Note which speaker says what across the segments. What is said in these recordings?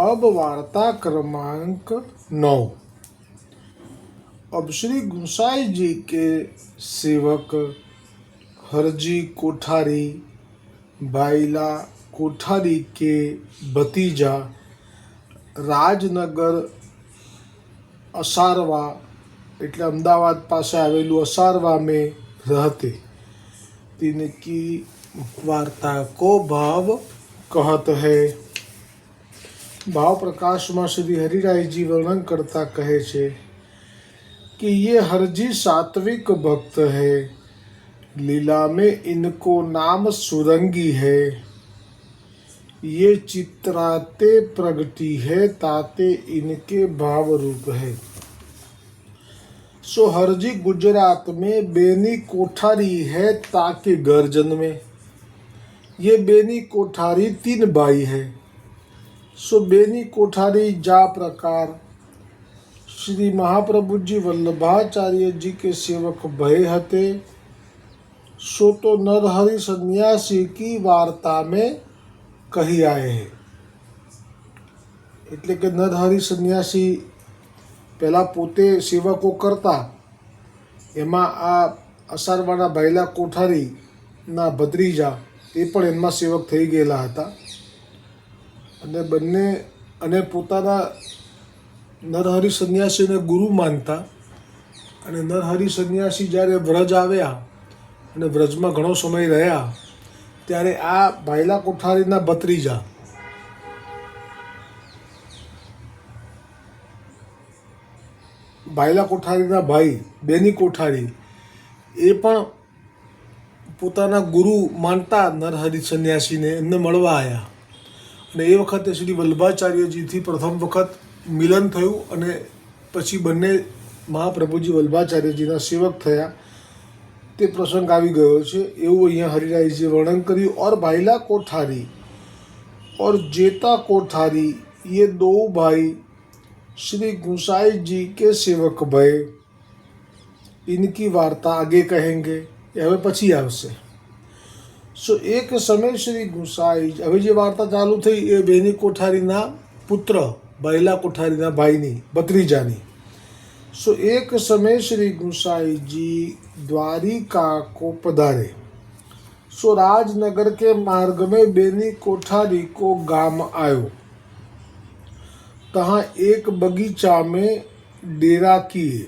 Speaker 1: अब वार्ता क्रमांक नौ अब श्री गुसाई जी के सेवक हरजी कोठारी बाइला कोठारी के भतीजा રાજનગર અસારવા એટલે અમદાવાદ પાસે આવેલું અસારવા में रहते तिनकी वार्ता को भाव कहत है ભાવ પ્રકાશમાં શ્રી હરિરાયજી વર્ણન કરતા કહે છે कि ये हरजी सात्विक भक्त है लीला में इनको नाम सुरंगी है ये चित्राते प्रगति है ताते इनके भाव रूप है सो हरजी गुजरात में बेनी कोठारी है ताके गर्जन में ये बेनी कोठारी तीन भाई है સો બેની કોઠારી જા પ્રકાર શ્રી મહાપ્રભુજી વલ્લભાચાર્યજી કે સેવક ભય હતે સો તો નરહરિ સંન્યાસી કી વાર્તા મેં કહી આયે એટલે કે નરહરિ સંન્યાસી પહેલાં પોતે સેવકો કરતા એમાં આ અસારવાળા ભાઈલા કોઠારીના ભદ્રીજા એ પણ એમાં સેવક થઈ ગયેલા હતા અને બંને, અને પોતાના નરહરિ સંન્યાસીને ગુરુ માનતા અને નરહરિ સંન્યાસી જ્યારે વ્રજ આવ્યા અને વ્રજમાં ઘણો સમય રહ્યા, ત્યારે આ ભાઈલા કોઠારીના ભત્રીજા ભાઈલા કોઠારીના ભાઈ, બેની કોઠારી, એ પણ પોતાના ગુરુ માનતા નરહરિ સંન્યાસીને એમને મળવા આવ્યા. અને એ વખતે શ્રી વલ્લભાચાર્યજીથી પ્રથમ વખત મિલન થયું અને પછી બંને મહાપ્રભુજી વલ્લભાચાર્યજીના સેવક થયા તે પ્રસંગ આવી ગયો છે એવું અહીંયા હરિરાયજીએ વર્ણન કર્યું और भाईला कोठारी और जेता कोठारी ये दो भाई श्री गुसाई जी के सेवक भय इनकी वार्ता आगे कहेंगे એ હવે પછી આવશે સો એક સમય શ્રી ગુસાઈ હવે જે વાર્તા ચાલુ થઈ એ બેની કોઠારીના પુત્ર બૈલા કોઠારીના ભાઈની ભત્રીજાની सो एक समय श्री गुसाई जी द्वारिका को पधारे सो राजनगर के मार्ग में बेनी कोठारी को गाम आयो तहाँ एक बगीचा में डेरा किए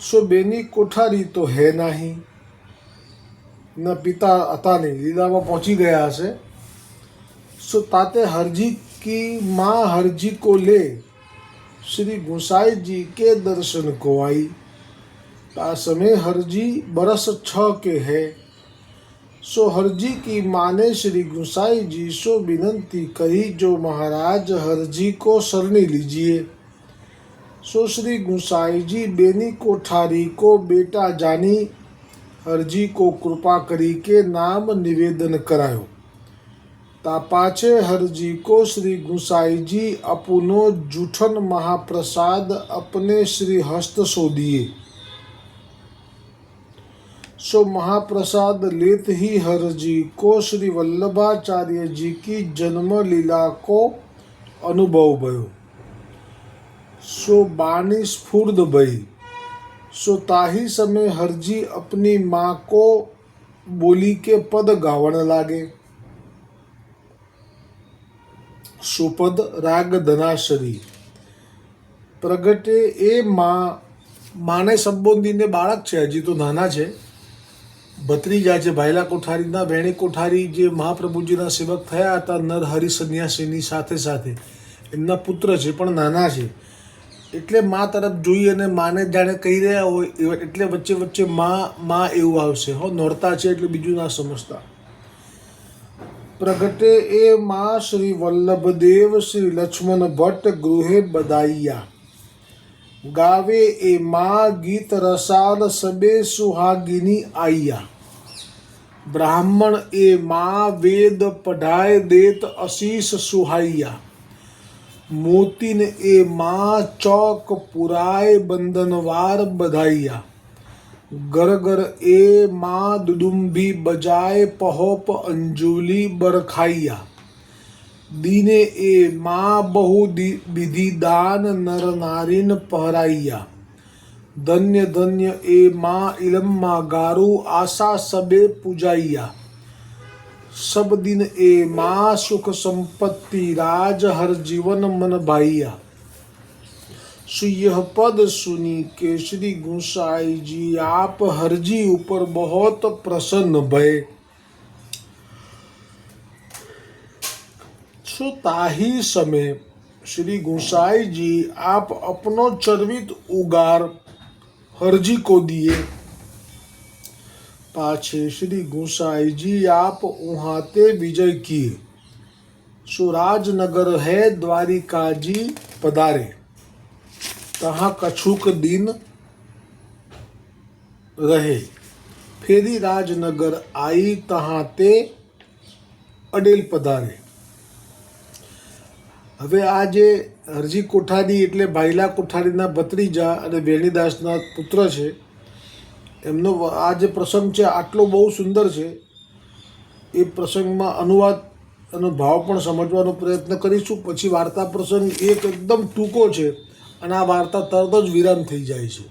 Speaker 1: सो बेनी कोठारी तो है नहीं न पिता હતા નહીં લીલામાં પહોંચી ગયા હશે સો તાતે હરજી की माँ हरजी को ले श्री गोसाई जी के दर्शन को आई ता समय हरजी बरस छ के है सो हरजी की माने श्री गोसाई जी सो विनंती करी जो महाराज हरजी को शरणी लीजिए सो श्री गोसाई जी बेनी कोठारी को बेटा जानी हरजी को कृपा करी के नाम निवेदन करायो। तापाचे हर जी को श्री गुसाई जी अपनो जूठन महाप्रसाद अपने श्री हस्त सो दिए। सो महाप्रसाद लेत ही हर जी को श्री वल्लभाचार्य जी की जन्म लीला को अनुभव भयो। सो बाणी स्फूर्द भई सो ताही समय हरजी अपनी माँ को बोली के पद गावन लागे સુપદ રાગ ધનાશરી પ્રગટે એ માં માને સંબોધીને બાળક છે હજી તો નાના છે ભત્રીજા છે ભાઈલા કોઠારીના વેણી કોઠારી જે મહાપ્રભુજીના સેવક થયા હતા નરહરિ સંન્યાસીની સાથે સાથે એમના પુત્ર છે પણ નાના છે એટલે મા તરફ જોઈ અને માને જાણે કહી રહ્યા હોય એટલે વચ્ચે વચ્ચે મા મા એવું આવશે. હો, નોરતા છે એટલે બીજું ના સમજતા. પ્રગટે એ માં શ્રી વલ્લભદેવ શ્રી લક્ષ્મણ ભટ્ટ ગૃહે બદાઈયા ગાવે એ માં ગીત રસાલ સબે સુહાગિની આઈયા. બ્રાહ્મણ એ માં વેદ પઢાય દેત અશીષ સુહાઈયા. મોતીન એ માં ચોક પુરાય બંધનવાર બધાઈયા. ગરગર ગર એ માં દુદુંભી બજાય પહોપ અંજુલી બરખાઈયા. દીને એ માં બહુ વિધિ દાન નર નારીન પહરાઈયા. ધન્ય ધન્ય એ માં ઇલમમાં ગારુ આશા સબે પૂજાઈયા. सब दिन ए माँ सुख संपत्ति राज हर जीवन मन भाइया यह पद सुनी केसरी गोसाई जी, आप हर जी ऊपर बहुत प्रसन्न भय। सुताही समय श्री गोसाई जी, आप अपनो चरवित उगार हरजी को दिए। પાછે શ્રી ગુસાઈજી આપ ઉહાતે વિજય કી સુરાજનગર હૈ દ્વારિકાજી પધારે તહા કછુક દિન રહે ફેરી રાજનગર આઈ તહા તે અડેલ પધારે હવે આ જે હરજી કોઠારી એટલે ભાઈલા કોઠારીના ભત્રીજા અને વેણીદાસના પુત્ર છે. એમનો આ જે પ્રસંગ છે, આટલો બહુ સુંદર છે, એ પ્રસંગમાં અનુવાદ અને ભાવ પણ સમજવાનો પ્રયત્ન કરીશું. પછી વાર્તા પ્રસંગ એક એકદમ ટૂંકો છે અને આ વાર્તા તરત જ વિરામ થઈ જાય છે.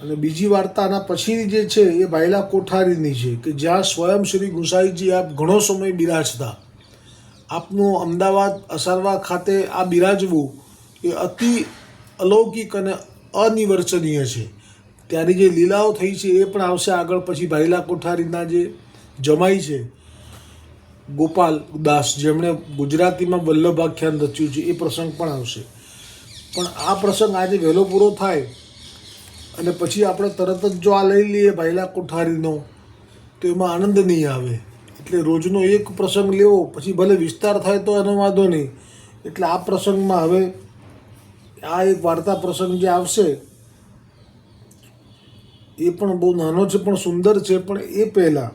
Speaker 1: અને બીજી વાર્તા આના પછીની જે છે, એ ભાઈલા કોઠારીની છે કે જ્યાં સ્વયં શ્રી ગુસાઈજી આપ ઘણો સમય બિરાજતા. આપનું અમદાવાદ અસારવા ખાતે આ બિરાજવું એ અતિ અલૌકિક અને અનિવર્ચનીય છે. ત્યાંની જે લીલાઓ થઈ છે એ પણ આવશે આગળ. પછી ભાઈલા કોઠારીના જે જમાઈ છે, ગોપાલ દાસ, જેમણે ગુજરાતીમાં વલ્લભ આખ્યાન રચ્યું છે, એ પ્રસંગ પણ આવશે. પણ આ પ્રસંગ આજે વહેલો પૂરો થાય અને પછી આપણે તરત જ જો આ લઈ લઈએ ભાઈલા કોઠારીનો, તો એમાં આનંદ નહીં આવે. એટલે રોજનો એક પ્રસંગ લેવો, પછી ભલે વિસ્તાર થાય તો એનો વાંધો નહીં. એટલે આ પ્રસંગમાં હવે આ એક વાર્તા પ્રસંગ જે આવશે એ પણ બહુ નાનો છે, પણ સુંદર છે, પણ એ પહેલાં.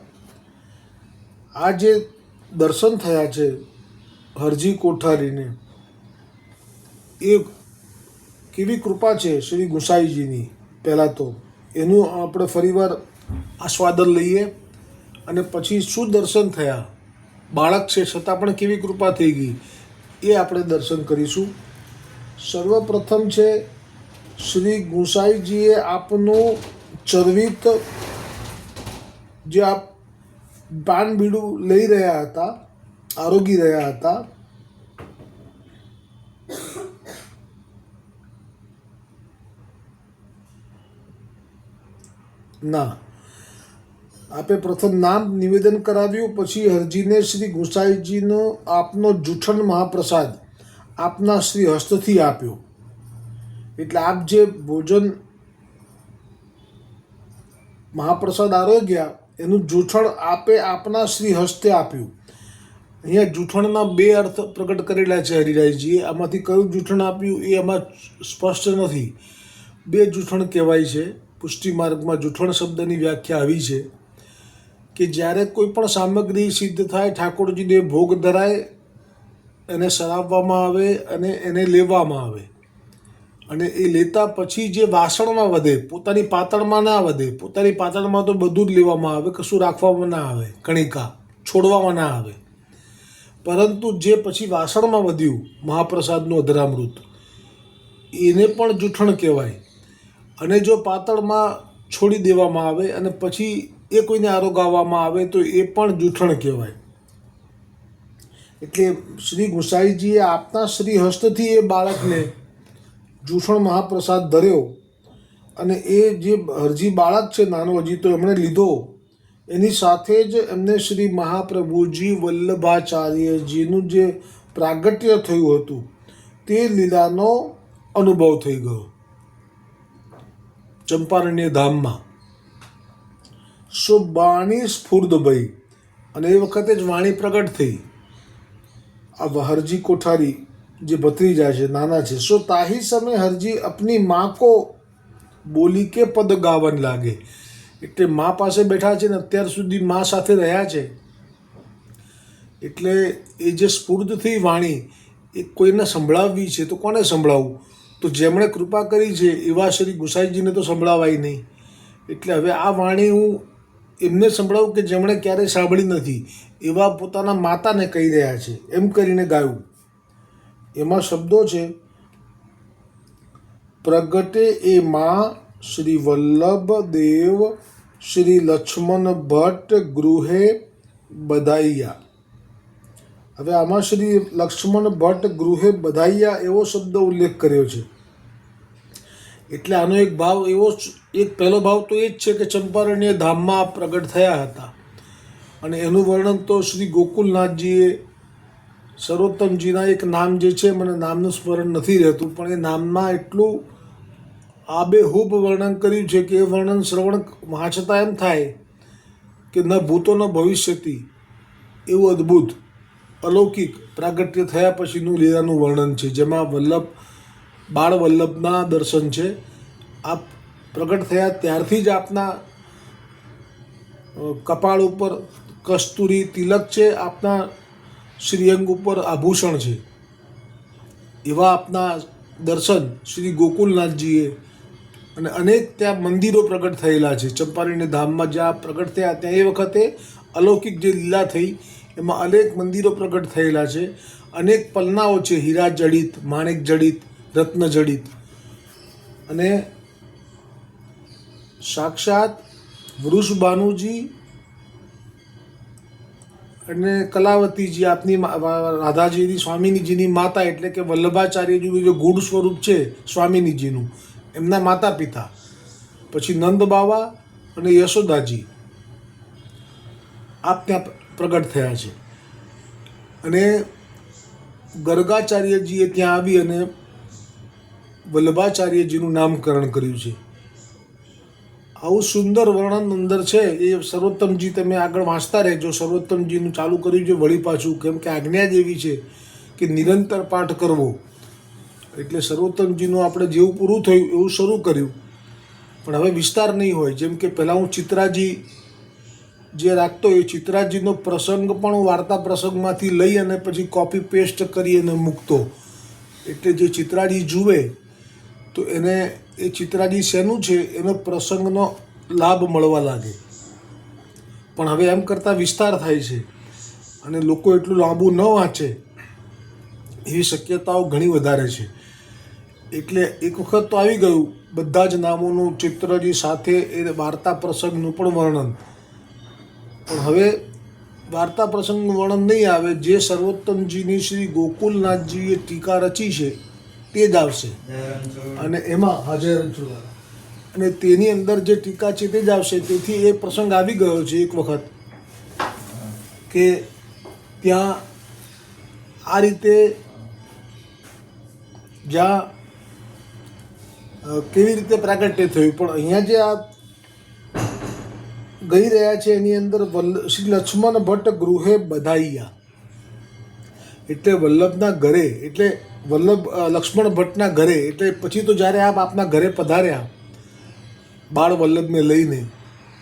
Speaker 1: આ જે દર્શન થયા છે, હરજી કોઠારીને, એ કેવી કૃપા છે શ્રી ગુસાઈજીની પહેલાં તો. એનું આપણે ફરીવાર આસ્વાદન લઈએ અને પછી શું દર્શન થયા? બાળક છે છતાં પણ કેવી કૃપા થઈ ગઈ? એ આપણે દર્શન કરીશું. સર્વપ્રથમ છે, શ્રી ગુસાઈજીએ આપનું ચરવિત જે આપ પાન બીડું લઈ રહ્યા હતા, આરોગી રહ્યા હતા, ના. આપે પ્રથમ નામ નિવેદન કરાવ્યું, પછી હરજીને શ્રી ગુસાઈજીનો આપનો જૂઠણ મહાપ્રસાદ આપના શ્રી હસ્તથી આપ્યો. એટલે આપ જે ભોજન મહાપ્રસાદ આરોગ્યા એનું જૂઠણ આપે આપના શ્રી હસ્તે આપ્યું. અહીંયા જૂઠણના બે અર્થ પ્રગટ કરેલા છે હરિરાયજીએ. આમાંથી કયું જૂઠણ આપ્યું એ આમાં સ્પષ્ટ નથી. બે જૂઠણ કહેવાય છે. પુષ્ટિ માર્ગમાં જૂઠણ શબ્દની વ્યાખ્યા આવી છે કે જ્યારે કોઈ પણ સામગ્રી સિદ્ધ થાય, ઠાકોરજીને ભોગ ધરાય, એને સરાવવામાં આવે અને એને લેવામાં આવે. અને એ લેતા પછી જે વાસણમાં વધે, પોતાની પાતળમાં ના વધે, પોતાની પાતળમાં તો બધું જ લેવામાં આવે, કશું રાખવામાં ના આવે, કણિકા છોડવામાં ના આવે. પરંતુ જે પછી વાસણમાં વધ્યું, મહાપ્રસાદનું અધરામૃત, એને પણ જૂઠણ કહેવાય. અને જો પાતળમાં છોડી દેવામાં આવે અને પછી એ કોઈને આરોગાવવામાં આવે, તો એ પણ જૂઠણ કહેવાય. એટલે શ્રી ગુસાઈજીએ આપના શ્રી હસ્તથી એ બાળકને જૂઠણ મહાપ્રસાદ ધર્યો અને એ જે હરજી બાળક છે નાનો હજી તો એમણે લીધો, એની સાથે જ એમને શ્રી મહાપ્રભુજી વલ્લભાચાર્યજીનું જે પ્રાગટ્ય થયું હતું, તે લીલાનો અનુભવ થઈ ગયો. ચંપારણ્ય ધામમાં. સો બાણી સ્ફૂર્દભાઈ અને એ વખતે જ વાણી પ્રગટ થઈ. આ હરજી કોઠારી જે ભત્રીજા છે, નાના છે. સો તાહી સમય હરજી અપની માં કો બોલી કે પદ ગાવન લાગે. એટલે મા પાસે બેઠા છે ને, અત્યાર સુધી મા સાથે રહ્યા છે. એટલે એ જે સ્ફૂર્તથી વાણી એ કોઈને સંભળાવવી છે, તો કોને સંભળાવવું તો જેમણે કૃપા કરી છે, એવા શ્રી ગુસાઈજીને તો સંભળાવાય નહીં. એટલે હવે આ વાણી હું એમને સંભળાવું કે જેમણે ક્યારેય સાંભળી નથી. એવા પોતાના માતાને કહી રહ્યા છે. એમ કરીને ગાયું. એમાં શબ્દો છે, પ્રગટે એ માં શ્રી વલ્લભ દેવ શ્રી લક્ષ્મણ ભટ્ટ ગૃહે બધાઈયા. હવે આમાં શ્રી લક્ષ્મણ ભટ્ટ ગૃહે બધાઈયા એવો શબ્દ ઉલ્લેખ કર્યો છે. એટલે આનો એક ભાવ એવો એક પહેલો ભાવ તો એ જ છે કે ચંપારણ્ય ધામમાં પ્રગટ થયા હતા. અને એનું વર્ણન તો શ્રી ગોકુલનાથજીએ સર્વોત્તમજીના એક નામ જે છે, મને નામનું સ્મરણ નથી રહેતું, પણ એ નામમાં એટલું આબેહૂબ વર્ણન કર્યું છે કે એ વર્ણન શ્રવણ વાંચતા એમ થાય કે ન ભૂતો ન ભવિષ્યથી એવું અદ્ભુત, અલૌકિક પ્રાગટ્ય થયા પછીનું લીલાનું વર્ણન છે, જેમાં વલ્લભ, બાળ વલ્લભના દર્શન છે. આપ પ્રગટ થયા ત્યારથી જ આપના કપાળ ઉપર કસ્તુરી તિલક છે, આપના શ્રીઅંગ ઉપર આભૂષણ છે. એવા આપના દર્શન શ્રી ગોકુલનાથજીએ અને અનેક ત્યાં મંદિરો પ્રગટ થયેલા છે. ચંપારણ્ય ધામમાં જ્યાં પ્રગટ થયા ત્યાં એ વખતે અલૌકિક જે લીલા થઈ એમાં અનેક મંદિરો પ્રગટ થયેલા છે. અનેક પલનાઓ છે. હીરા જડિત, માણેક જડિત, રત્ન જડિત. અને સાક્ષાત વૃષભાનુજી અને કલાવતીજી આપની રાધાજીની સ્વામિનીજીની માતા એટલે કે વલ્લભાચાર્યજીનું જે ગૂઢ સ્વરૂપ છે સ્વામીનીજીનું એમના માતા પિતા પછી નંદ બાવા અને યશોદાજી આપ ત્યાં પ્રગટ થયા છે. અને ગર્ગાચાર્યજીએ ત્યાં આવી અને વલ્લભાચાર્યજીનું નામકરણ કર્યું છે. આવું સુંદર વર્ણન અંદર છે, એ સર્વોત્તમજી તમે આગળ વાંચતા રહેજો. સર્વોત્તમજીનું ચાલુ કર્યું છે વળી પાછું. કેમ કે આજ્ઞા જ એવી છે કે નિરંતર પાઠ કરવો. એટલે સર્વોત્તમજીનું આપણે જેવું પૂરું થયું એવું શરૂ કર્યું. પણ હવે વિસ્તાર નહીં હોય. જેમ કે પહેલાં હું ચિત્રાજી જે રાખતો એ ચિત્રાજીનો પ્રસંગ પણ હું વાર્તા પ્રસંગમાંથી લઈ અને પછી કોપી પેસ્ટ કરી અને મૂકતો. એટલે જે ચિત્રાજી જુએ તો એને એ ચિત્રાજી શેનું છે, એનો પ્રસંગનો લાભ મળવા લાગે. પણ હવે એમ કરતાં વિસ્તાર થાય છે અને લોકો એટલું લાંબુ ન વાંચે, એવી શક્યતાઓ ઘણી વધારે છે. એટલે એક વખત તો આવી ગયું, બધા જ નામોનું ચિત્રજી સાથે એ વાર્તા પ્રસંગનું પણ વર્ણન. પણ હવે વાર્તા પ્રસંગનું વર્ણન નહીં આવે, જે સર્વોત્તમજીની શ્રી ગોકુલનાથજીએ ટીકા રચી છે તે જ આવશે. અને એમાં હાજર રણછોડવાળા. અને તેની અંદર જે ટીકા છે તે જ આવશે. તેથી એ પ્રસંગ આવી ગયો છે એક વખત, કે ત્યાં આ રીતે જ્યાં કેવી રીતે પ્રાગટ્ય થયું. પણ અહીંયા જે આ ગઈ રહ્યા છે એની અંદર શ્રી લક્ષ્મણ ભટ્ટ ગૃહે બધાઈયા એટલે વલ્લભના ઘરે, એટલે વલ્લભ લક્ષ્મણ ભટ્ટના ઘરે, એટલે પછી તો જ્યારે આપ આપના ઘરે પધાર્યા, બાળ વલ્લભને લઈને,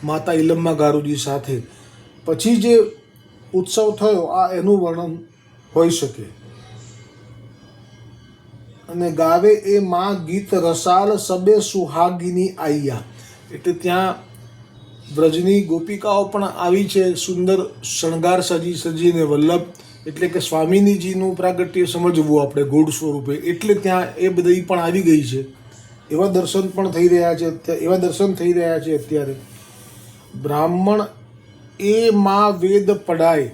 Speaker 1: માતા ઇલમ્મા ગારુજી સાથે, પછી જે ઉત્સવ થયો, આ એનું વર્ણન હોઈ શકે. અને ગાવે એ માં ગીત રસાલ સબે સુહાગીની આઈયા. એટલે ત્યાં વ્રજની ગોપિકાઓ પણ આવી છે, સુંદર શણગાર સજી સજીને વલ્લભ એટલે કે સ્વામિનીજીનું પ્રાગટ્ય સમજવું આપણે ગૂઢ સ્વરૂપે. એટલે ત્યાં એ બધી પણ આવી ગઈ છે. એવા દર્શન પણ થઈ રહ્યા છે એવા દર્શન થઈ રહ્યા છે અત્યારે. બ્રાહ્મણ એ મા વેદ પડાય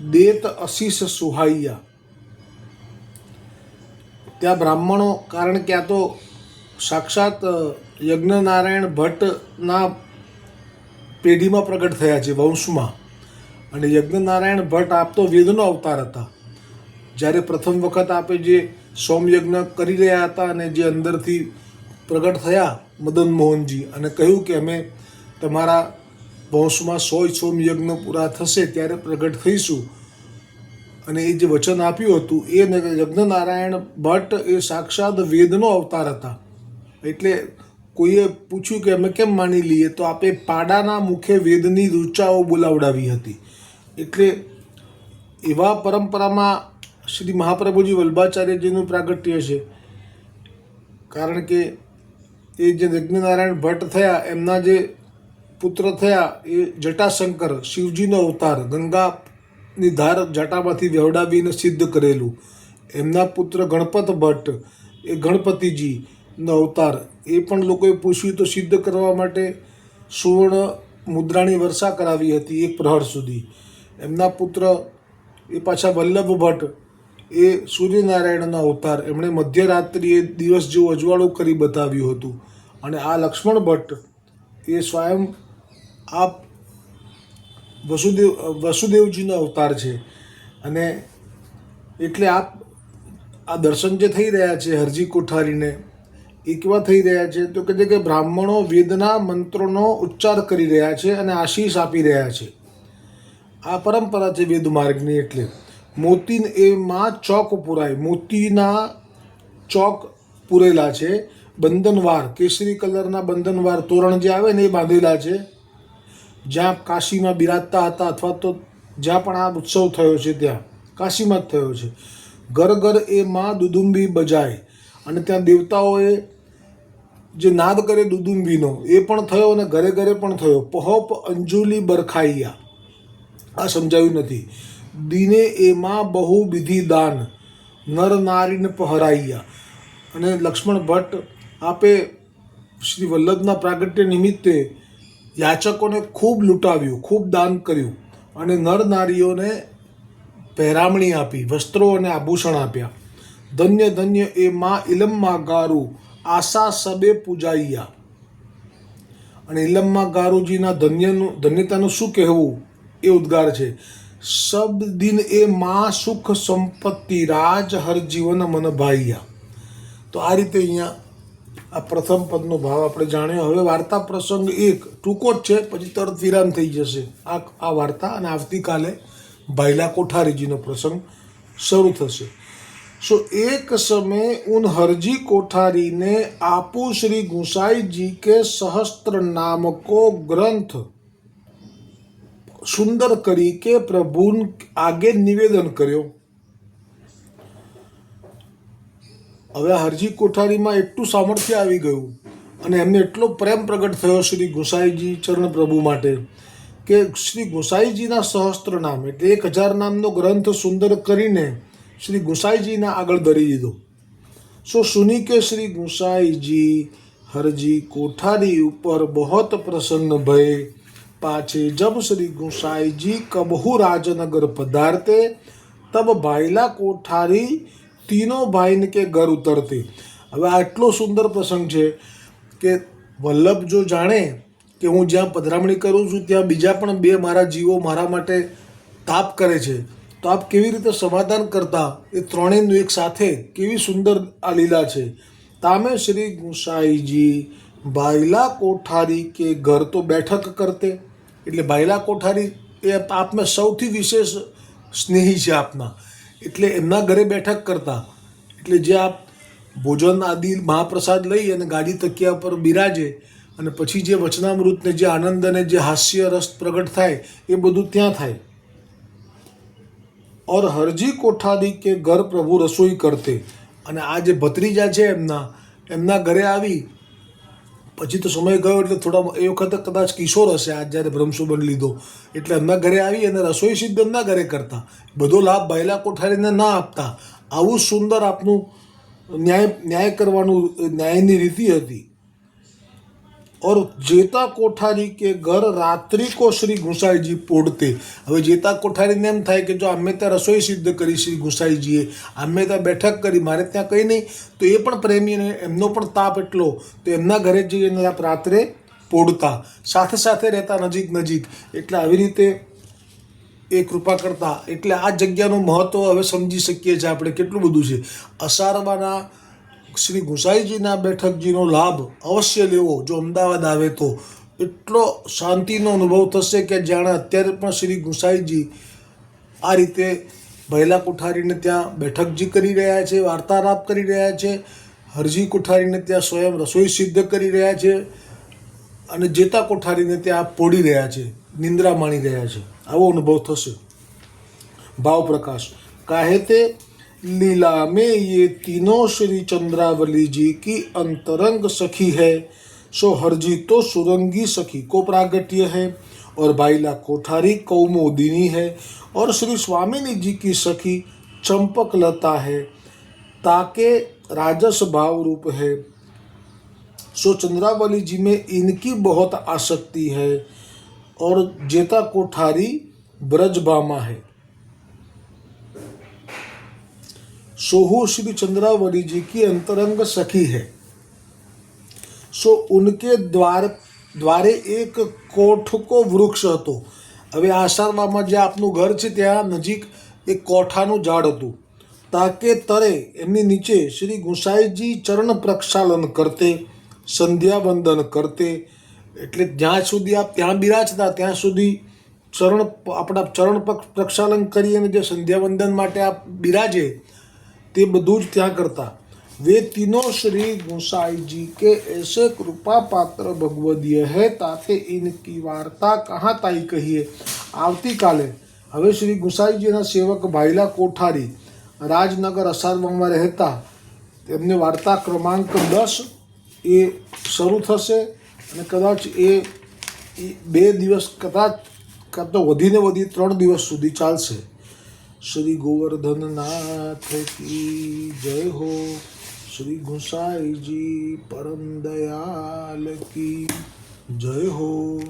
Speaker 1: દેત અશીષ સુહાઈયા ત્યાં બ્રાહ્મણો, કારણ કે આ તો સાક્ષાત યજ્ઞનારાયણ ભટ્ટના પેઢીમાં પ્રગટ થયા છે વંશમાં. અને યજ્ઞનારાયણ ભટ્ટ આપ તો વેદનો અવતાર હતા. જ્યારે પ્રથમ વખત આપે જે સોમયજ્ઞ કરી રહ્યા હતા અને જે અંદરથી પ્રગટ થયા મદન મોહનજી અને કહ્યું કે અમે તમારા વંશમાં સોય સોમ યજ્ઞ પૂરા થશે ત્યારે પ્રગટ થઈશું. અને એ જે વચન આપ્યું હતું, એ યજ્ઞનારાયણ ભટ્ટ એ સાક્ષાત વેદનો અવતાર હતા. એટલે કોઈએ પૂછ્યું કે અમે કેમ માની લઈએ, તો આપે પાડાના મુખે વેદની રૂચાઓ બોલાવડાવી હતી. એટલે એવા પરંપરામાં શ્રી મહાપ્રભુજી વલ્ભાચાર્યજીનું પ્રાગટ્ય છે. કારણ કે એ જે યજ્ઞનારાયણ ભટ્ટ થયા, એમના જે પુત્ર થયા, એ જટાશંકર શિવજીનો અવતાર, ગંગાની ધાર જટામાંથી વેવડાવીને સિદ્ધ કરેલું. એમના પુત્ર ગણપત ભટ્ટ, એ ગણપતિજીનો અવતાર. એ પણ લોકોએ પૂછ્યું તો સિદ્ધ કરવા માટે સુવર્ણ મુદ્રાની વર્ષા કરાવી હતી એક પ્રહર સુધી. એમના પુત્ર, એ પાછા વલ્લભ ભટ્ટ, એ સૂર્યનારાયણનો અવતાર. એમણે મધ્યરાત્રિએ દિવસ જેવું અજવાળું કરી બતાવ્યું હતું. અને આ લક્ષ્મણ ભટ્ટ, એ સ્વયં આ વસુદેવ, વસુદેવજીનો અવતાર છે. અને એટલે આપ આ દર્શન જે થઈ રહ્યા છે હરજી કોઠારીને એ કેવા થઈ રહ્યા છે તો કહે છે કે બ્રાહ્મણો વેદના મંત્રોનો ઉચ્ચાર કરી રહ્યા છે અને આશીષ આપી રહ્યા છે. આ પરંપરા છે વેદ માર્ગની એટલે. મોતી એમાં ચોક પુરાય. મોતીના ચોક પૂરેલા છે. બંધનવાર, કેસરી કલરના બંધનવાર તોરણ જે આવે ને એ બાંધેલા છે. જ્યાં કાશીમાં બિરાજતા હતા અથવા તો જ્યાં પણ આ ઉત્સવ થયો છે ત્યાં. કાશીમાં જ થયો છે. ઘર ઘર એ માં દુદુંબી બજાય. અને ત્યાં દેવતાઓએ જે નાદ કરે દુદુંબીનો, એ પણ થયો અને ઘરે ઘરે પણ થયો. પહોપ અંજુલી બરખાઈયા. આ સમજાયું નથી. દિને એમાં બહુ વિધિ દાન. નર નારીને પહરાઈયા. અને લક્ષ્મણ ભટ્ટ આપે શ્રી વલ્લભના પ્રાગટ્ય નિમિત્તે યાચકોને ખૂબ લૂંટાવ્યું, ખૂબ દાન કર્યું અને નર નારીઓને પહેરામણી આપી, વસ્ત્રો અને આભૂષણ આપ્યા. ધન્ય ધન્ય એ માં ઇલમમાં ગારું આશા સબે પૂજાઈયા અને ઇલમમાં ગારુજીના ધન્યનું, ધન્યતાનું શું કહેવું? એ ઉદ્ગાર છે. સબ દિન એ મા સુખ સંપત્તિ રાજ હર જીવન મન ભાઈયા. તો આ રીતે અહીંયા આ પ્રથમ પદનો ભાવ આપણે જાણ્યો. હવે વાર્તા પ્રસંગ એક. ટૂંકો જ છે, પછી તરત વિરામ થઈ જશે. આ આ વાર્તા અને આવતીકાલે ભાઈલા કોઠારીજીનો પ્રસંગ શરૂ થશે. સો એક સમય ઉન હરજી કોઠારીને આપો શ્રી ગુસાઈજી કે સહસ્ત્ર નામકો ગ્રંથ સુંદર કરી કે પ્રભુન આગે નિવેદન કર્યો હવે હરજી કોઠારીમાં એટલું સામર્થ્ય આવી ગયું અને એમને એટલો પ્રેમ પ્રગટ થયો શ્રી ગોસાઈજી ચરણ પ્રભુ માટે કે શ્રી ગોસાઈજીના સહસ્ત્ર નામ એટલે એક હજાર નામનો ગ્રંથ સુંદર કરીને શ્રી ગુસાઈજીના આગળ ધરી દીધો. સો સુની કે શ્રી ગુસાઈજી, હરજી કોઠારી ઉપર બહોત પ્રસન્ન ભય. પાછે જબ શ્રી ગુસાઈજી કબહુ રાજનગર પધારતે, તબ ભાઈલા કોઠારી તીનો ભાઈને કે ઘર ઉતરતી. હવે આ એટલો સુંદર પ્રસંગ છે કે વલ્લભ જો જાણે કે હું જ્યાં પધરામણી કરું છું, ત્યાં બીજા પણ બે મારા જીવો મારા માટે તાપ કરે છે. તો આપ કેવી રીતે સમાધાન કરતા? એ ત્રણેયનું એક સાથે કેવી સુંદર આ લીલા છે. તામે શ્રી ગુસાઈજી બાયલા કોઠારી કે ઘર તો બેઠક કરતે. એટલે બાયલા કોઠારી એ આપને સૌથી વિશેષ સ્નેહી છે આપના. એટલે એમના ઘરે બેઠક કરતા. એટલે જે આપ ભોજન આદિ મહાપ્રસાદ લઈ અને ગાડી તકિયા પર બિરાજે અને પછી જે વચનામૃતને જે આનંદ અને જે હાસ્ય રસ પ્રગટ થાય, એ બધું ત્યાં થાય. ઓર હરજી કોઠારી કે ઘર પ્રભુ રસોઈ કરતે. અને આ જે ભત્રીજા છે એમના એમના ઘરે આવી. પછી તો સમય ગયો એટલે થોડા એ વખતે કદાચ કિશોર હશે આજ જ્યારે બ્રહ્મસુબન લીધો. એટલે એમના ઘરે આવી અને રસોઈ સિદ્ધ એમના ઘરે કરતા. બધો લાભ બાયલા કોઠારીને ના આપતા. આવું સુંદર આપનું ન્યાય ન્યાય કરવાનું, ન્યાયની રીતિ હતી. और જેતા કોઠારી કે ઘર રાત્રિ કો શ્રી ગુસાઈજી પોડતે. હવે જેતા કોઠારીને એમ થાય કે જો અમે ત્યાં રસોઈ સિદ્ધ કરી શ્રી ગુસાઈજીએ, અમે ત્યાં બેઠક કરી, મારે ત્યાં કંઈ નહીં, તો એ પણ પ્રેમી એમનો પણ તાપ એટલો, તો એમના ઘરે જઈને રાત્રે પોડતા. સાથે સાથે રહેતા નજીક નજીક. એટલે આવી રીતે એ કૃપા કરતા. એટલે આ જગ્યાનું મહત્ત્વ હવે સમજી શકીએ છીએ આપણે, કેટલું બધું છે. અસારવાના શ્રી ગુસાઈજીના બેઠકજીનો લાભ અવશ્ય લેવો. જો અમદાવાદ આવે તો એટલો શાંતિનો અનુભવ થશે કે જાણે અત્યારે પણ શ્રી ગુસાઈજી આ રીતે ભૈલા કોઠારીને ત્યાં બેઠકજી કરી રહ્યા છે, વાર્તાલાપ કરી રહ્યા છે, હરજી કોઠારીને ત્યાં સ્વયં રસોઈ સિદ્ધ કરી રહ્યા છે અને જેતા કોઠારીને ત્યાં પોડી રહ્યા છે, નિંદ્રા માણી રહ્યા છે. આવો અનુભવ થશે. ભાવ પ્રકાશ. કાહે તે लीला में ये तीनों श्री चंद्रावली जी की अंतरंग सखी है। सो हरजी तो सुरंगी सखी को प्रागट्य है और बाइला कोठारी कौमोदिनी है और श्री स्वामिनी जी की सखी चंपक लता है। ताके राजस भाव रूप है। सो चंद्रावली जी में इनकी बहुत आसक्ति है और जेता कोठारी ब्रजबामा है। सोहू श्री चंद्रावली जी की अंतरंग सखी है सो उनके द्वार દ્વારે એક કોઠકો વૃક્ષ હતો હવે આસારવામાં જે આપનું ઘર છે ત્યાં નજીક એક કોઠાનું ઝાડ હતું તાકે તરે એમની નીચે શ્રી ગુસાઈજી ચરણ પ્રક્ષાલન કરતે સંધ્યા વંદન કરતે એટલે જ્યાં સુધી આપ ત્યાં બિરાજતા ત્યાં સુધી ચરણ આપણા ચરણ પ્રક્ષ- પ્રક્ષાલન કરી અને જે સંધ્યા વંદન માટે આપ બિરાજે તે બધું જ ત્યાં કરતા वे तीनों श्री गोसाई जी के ऐसे कृपा पात्र भगवदीय है ताते इनकी वार्ता कहाँ ताई कहिए આવતીકાલે હવે શ્રી ગુસાઈજીના સેવક ભાઈલા કોઠારી રાજનગર અસારવામાં રહેતા તેમની વાર્તા ક્રમાંક દસ એ શરૂ થશે અને કદાચ એ એ બે દિવસ કદાચ કાં તો વધીને વધી ત્રણ દિવસ સુધી ચાલશે શ્રી ગોવર્ધનનાથ કી જય હો. શ્રી ગુસાઈજી પરમ દયાલ કી જય હો.